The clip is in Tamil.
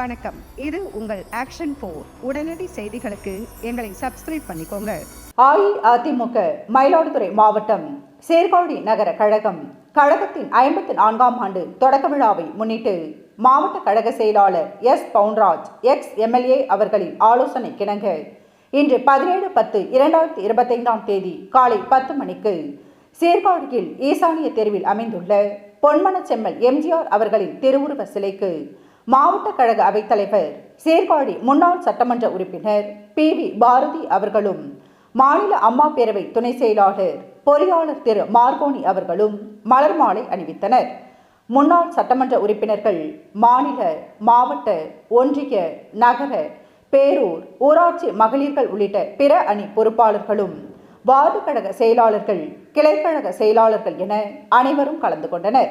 வணக்கம். இது உங்கள் ஆக்ஷன் போர் உடனடி செய்திகளுக்கு எங்களை சப்ஸ்கிரைப் பண்ணிக்கோங்க. அஇஅதிமுக மயிலாடுதுறை மாவட்டம் சேர்காழி நகர கழகம் கழகத்தின் ஐம்பத்தி நான்காம் ஆண்டு தொடக்க விழாவை முன்னிட்டு மாவட்ட கழக செயலாளர் எஸ். பவுன்ராஜ் எக்ஸ். எம்எல்ஏ அவர்களின் ஆலோசனை கிணங்க. இன்று பதினேழு பத்து இரண்டாயிரத்தி இருபத்தைந்தாம் தேதி காலை பத்து மணிக்கு சீர்காழியில் ஈசானிய தெருவில் அமைந்துள்ள பொன்மனச்செம்மல் எம்ஜிஆர் அவர்களின் திருவுருவ சிலைக்கு மாவட்ட கழக அவைத்தலைவர் சீர்காழி முன்னாள் சட்டமன்ற உறுப்பினர் பி வி பாரதி அவர்களும் மாநில அம்மா பேரவை துணை செயலாளர் பொறியாளர் திரு மார்கோனி அவர்களும் மலர் மாலை அணிவித்தனர். முன்னாள் சட்டமன்ற உறுப்பினர்கள் மாநில மாவட்ட ஒன்றிய நகர பேரூர் ஊராட்சி மகளிர்கள் உள்ளிட்ட பிற அணி பொறுப்பாளர்களும் வார்டு கழக செயலாளர்கள் கிளைக்கழக செயலாளர்கள் என அனைவரும் கலந்து கொண்டனர்.